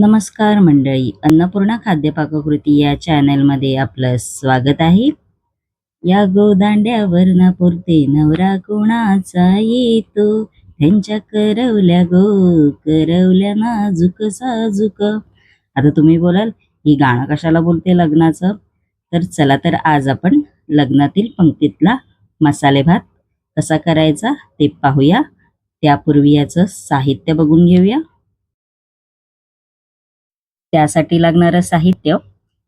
नमस्कार मंडळी अन्नपूर्णा खाद्यपाककृती या चॅनलमध्ये आपलं स्वागत आहे. या गोदांड्यावर पुरते नवरा कोणाचा येतो? त्यांच्या करवल्या गो करवल्या नाजूक साजूक. आता तुम्ही बोलाल ही गाणं कशाला बोलते लग्नाचं? तर चला तर आज आपण लग्नातील पंक्तीतला मसाले भात कसा करायचा ते पाहूया. त्यापूर्वी याचं साहित्य बघून घेऊया. त्यासाठी लागणारं साहित्य.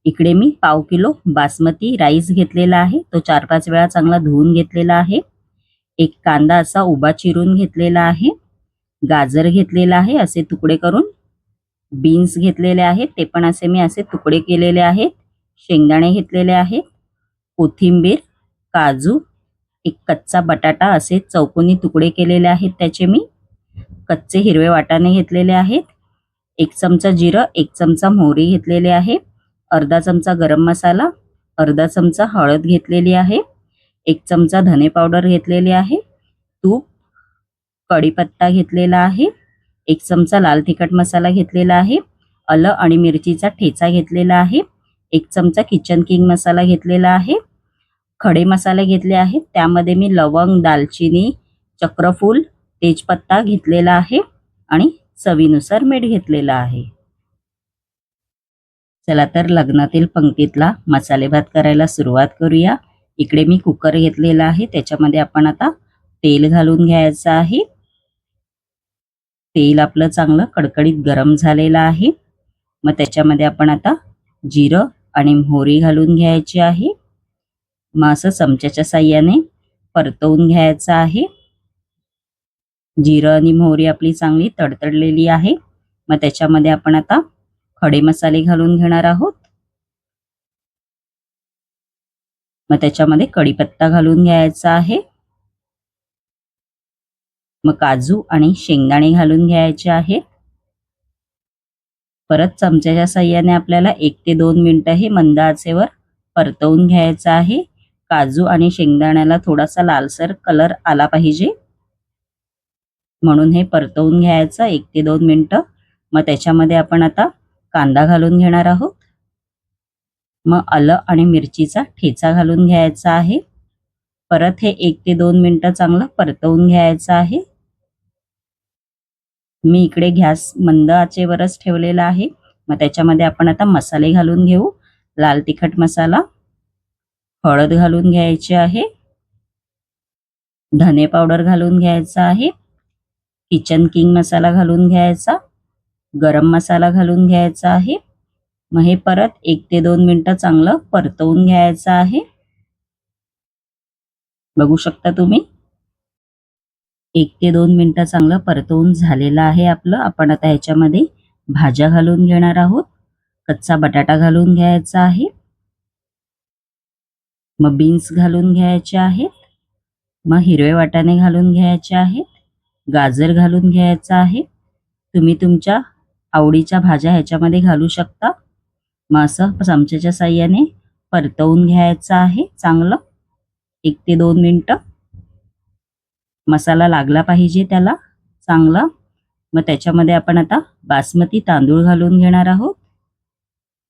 इकडे मी पाव किलो बासमती राईस घेतलेला आहे. तो चार पाच वेळा चांगला धुवून घेतलेला आहे. एक कांदा असा उभा चिरून घेतलेला आहे. गाजर घेतलेला आहे असे तुकडे करून. बीन्स घेतलेले आहेत ते पण असे मी असे तुकडे केलेले आहेत. शेंगदाणे घेतलेले आहेत. कोथिंबीर काजू एक कच्चा बटाटा असे चौकोनी तुकडे केलेले आहेत त्याचे मी. कच्चे हिरवे वाटाणे घेतलेले आहेत. एक चमचा जिरं एक चमचा मोहरी घेतलेली आहे. अर्धा चमचा गरम मसाला अर्धा चमचा हळद घेतलेली आहे. एक चमचा धने पावडर घेतलेली आहे. तूप कढीपत्ता घेतलेला आहे. एक चमचा लाल तिखट मसाला घेतलेला आहे. अलं आणि मिरचीचा ठेचा घेतलेला आहे. एक चमचा किचन किंग मसाला घेतलेला आहे. खडे मसाले घेतले आहेत. त्यामध्ये मी लवंग दालचिनी चक्रफूल तेजपत्ता घेतलेला आहे आणि चवीनुसार मीठ घेतलेला आहे. चला तर लग्नातील पंक्तीतला मसाले भात करायला सुरुवात करूया. इकडे मी कुकर घेतलेला आहे. त्याच्यामध्ये आपण आता तेल घालून घ्यायचं आहे. तेल आपलं चांगलं कडकडीत गरम झालेलं आहे. मग त्याच्यामध्ये आपण आता जिरं आणि मोहरी घालून घ्यायची आहे. मग असं चमच्याच्या साह्याने परतवून घ्यायचं आहे. जिरं आणि मोहरी आपली चांगली तडतडलेली आहे. मग त्याच्यामध्ये आपण आता खडे मसाले घालून घेणार आहोत. मग त्याच्यामध्ये कढीपत्ता घालून घ्यायचा आहे. मग काजू आणि शेंगदाणे घालून घ्यायचे आहेत परत चमच्याच्या साह्याने आपल्याला एक ते दोन मिनटं हे मंद आचेवर परतवून घ्यायचं आहे. काजू आणि शेंगदाण्याला थोडासा लालसर कलर आला पाहिजे. म्हणून हे परतवून घ्यायचं एक ते दोन मिनटं. मग त्याच्यामध्ये आपण आता कांदा घालून घेणार आहोत. मग आलं आणि मिरचीचा ठेचा घालून घ्यायचा आहे. परत हे एक ते दोन मिनटं चांगलं परतवून घ्यायचं आहे. मी इकडे गॅस मंद आचेवरच ठेवलेला आहे. मग त्याच्यामध्ये आपण आता मसाले घालून घेऊ. लाल तिखट मसाला हळद घालून घ्यायची आहे. धने पावडर घालून घ्यायचा आहे. किचन किंग मसाला घालून घ्यायचा. गरम मसाला घालून घ्यायचा आहे. मग हे परत एक ते दोन मिनटं चांगलं परतवून घ्यायचं आहे. बघू शकता तुम्ही? एक ते दोन मिनटं चांगलं परतवून झालेलं आहे आपलं. आपण आता ह्याच्यामध्ये भाज्या घालून घेणार आहोत. कच्चा बटाटा घालून घ्यायचा आहे. मग बीन्स घालून घ्यायचे आहेत. मग हिरवे वाटाणे घालून घ्यायचे आहेत. गाजर घालून घ्यायचा आहे. तुम्ही तुमच्या आवडीच्या भाज्या ह्याच्यामध्ये घालू शकता. मग असं चमच्याच्या साह्याने परतवून घ्यायचं आहे चांगलं. एक ते दोन मिनटं. मसाला लागला पाहिजे त्याला चांगला. मग त्याच्यामध्ये आपण आता बासमती तांदूळ घालून घेणार आहोत.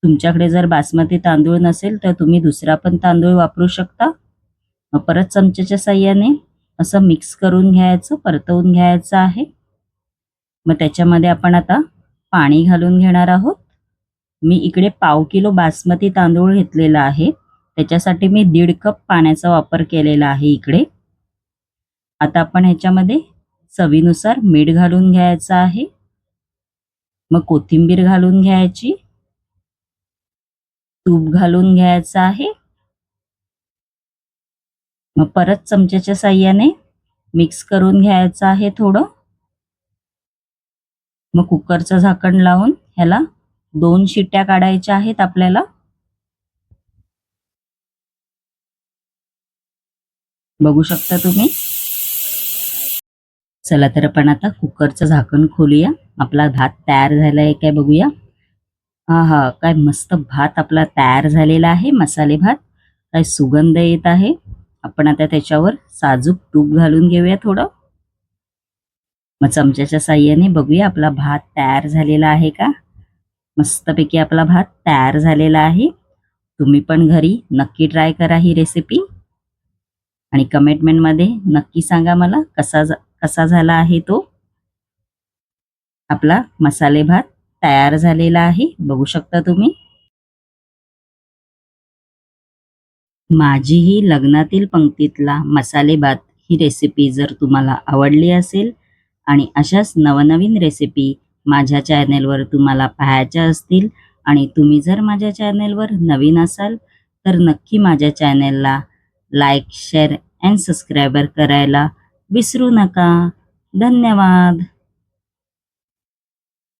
तुमच्याकडे जर बासमती तांदूळ नसेल तर तुम्ही दुसरा पण तांदूळ वापरू शकता. मग परत चमच्याच्या साह्याने असं मिक्स करून घ्यायचं परतवून घ्यायचं आहे. मग त्याच्यामध्ये आपण आता पाणी घालून घेणार आहोत. मी इकडे पाव किलो बासमती तांदूळ घेतलेला आहे. त्याच्यासाठी मी दीड कप पाण्याचा वापर केलेला आहे इकडे. आता आपण ह्याच्यामध्ये चवीनुसार मीठ घालून घ्यायचं आहे. मग कोथिंबीर घालून घ्यायची. तूप घालून घ्यायचं आहे. मग परत चमच्याच्या साह्याने मिक्स करून घ्यायचं आहे थोडं. मग कुकरचं झाकण लावून ह्याला दोन शिट्ट्या काढायच्या आहेत आपल्याला. बघू शकता तुम्ही? चला तर आपण आता कुकरचं झाकण खोलूया. आपला भात तयार झाला आहे काय बघूया. हा हा काय मस्त भात आपला तयार झालेला आहे मसाले भात. काय सुगंध येत आहे. आपण आता त्याच्यावर साजूक तूप घालून घेऊया थोडं. मग चमच्याच्या साह्याने बघूया आपला भात तयार झालेला आहे का? मस्तपैकी आपला भात तयार झालेला आहे. तुम्ही पण घरी नक्की ट्राय करा ही रेसिपी आणि कमेंटमेंटमध्ये नक्की सांगा मला कसा जा कसा झाला आहे तो. आपला मसाले भात तयार झालेला आहे. बघू शकता तुम्ही. माझी ही लग्नातील पंक्तीतला मसालेभात ही रेसिपी जर तुम्हाला आवडली असेल आणि अशाच नवनवीन रेसिपी माझ्या चॅनेलवर तुम्हाला पाहायच्या असतील आणि तुम्ही जर माझ्या चॅनेलवर नवीन असाल तर नक्की माझ्या चॅनेलला लाईक शेअर अँड सबस्क्रायबर करायला विसरू नका. धन्यवाद.